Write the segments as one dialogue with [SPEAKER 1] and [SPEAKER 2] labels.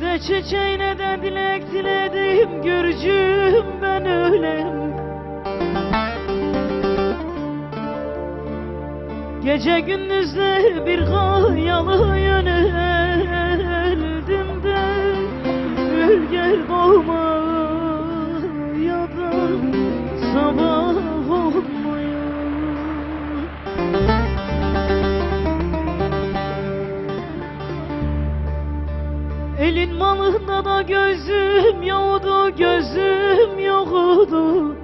[SPEAKER 1] De çiçeğine de dilek diledim Görücüm ben ölem Gece gündüzle bir gayalı Elin malında da gözüm yoktu, gözüm yoktu.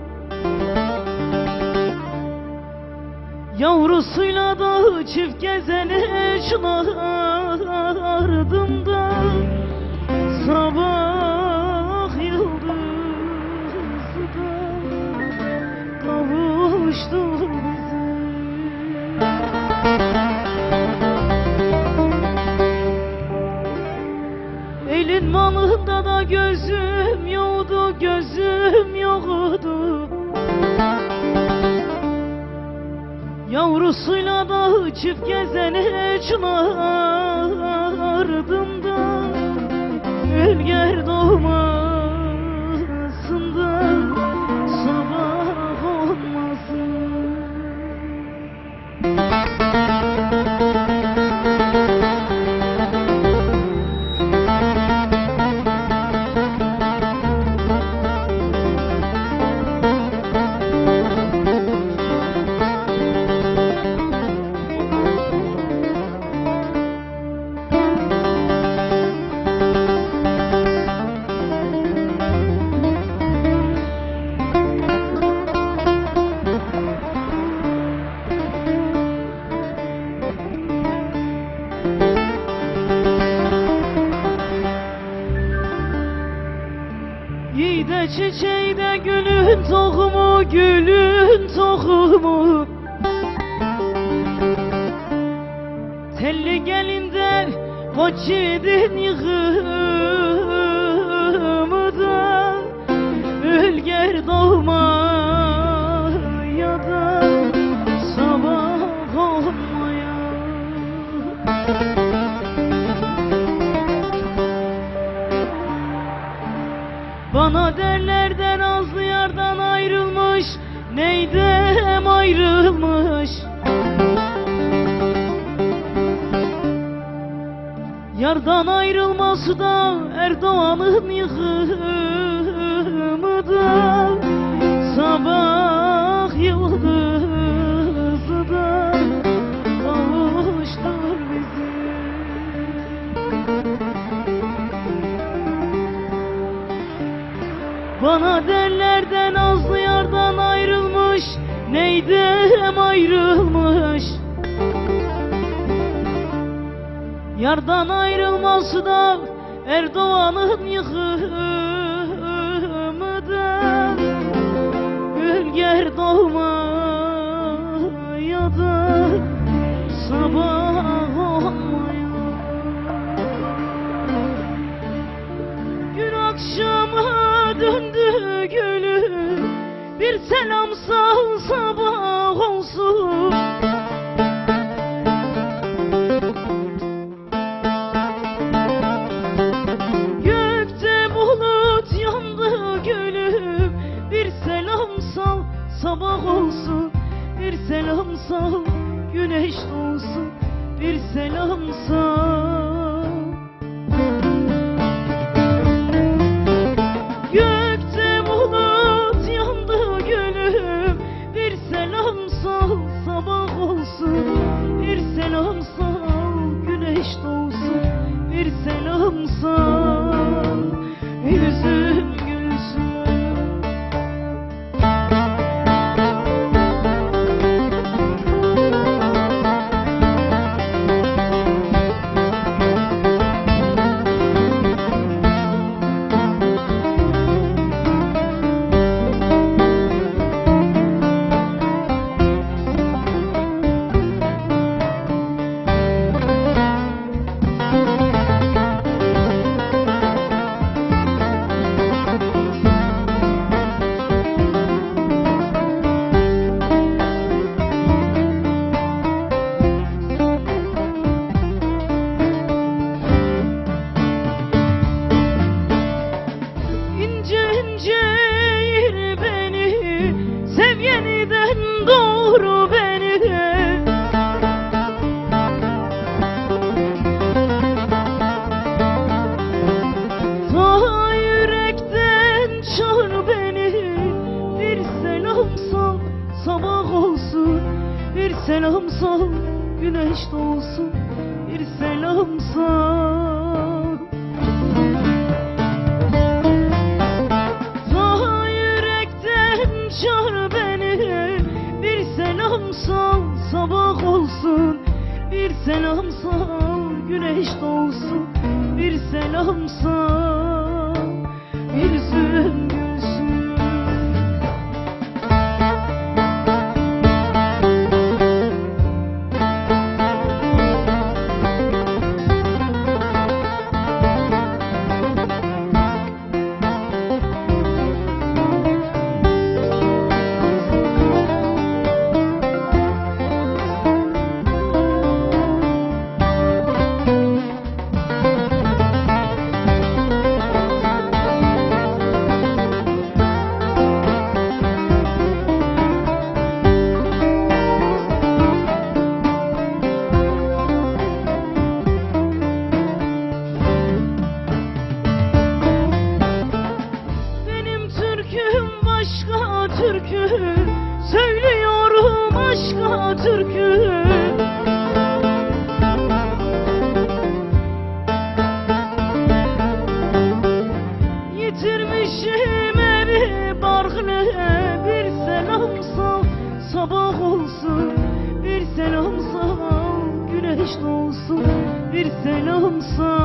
[SPEAKER 1] Yavrusuyla da çift gezene çınardım Malında da gözüm yoktu, gözüm yoktu. Yavrusuyla da çift gezene çınardım da. Ülger doğmasın İyi de çiçeği de gülün tohumu, gülün tohumu. Telli gelinden koç yiğidin yığımı da Ülger doğma Bana derlerden azlı yardan ayrılmış Neydem ayrılmış? Yardan ayrılması da Erdoğan'ın yıkımı da Sabah yıldızı Derlerden azlı yardan ayrılmış. Neydem ayrılmış? Yardan ayrılması da Erdoğan'ın yıkımı da. Ülger doğma olsun. Gökte bulut yandı gülüm. Bir selam sal sabah olsun. Bir selam sal güneş doğsun. Bir selam sal selam sal selam sal Güneş doğsun bir selam sal Ta yürekten çağır beni Bir selam sal sabah olsun. Bir selam sal güneş doğsun Bir selam sal yüzüm gülsün Yitirmişim evi barkını. Bir selam sal sabah olsun. Bir selam sal güneş doğsun. Bir selam sal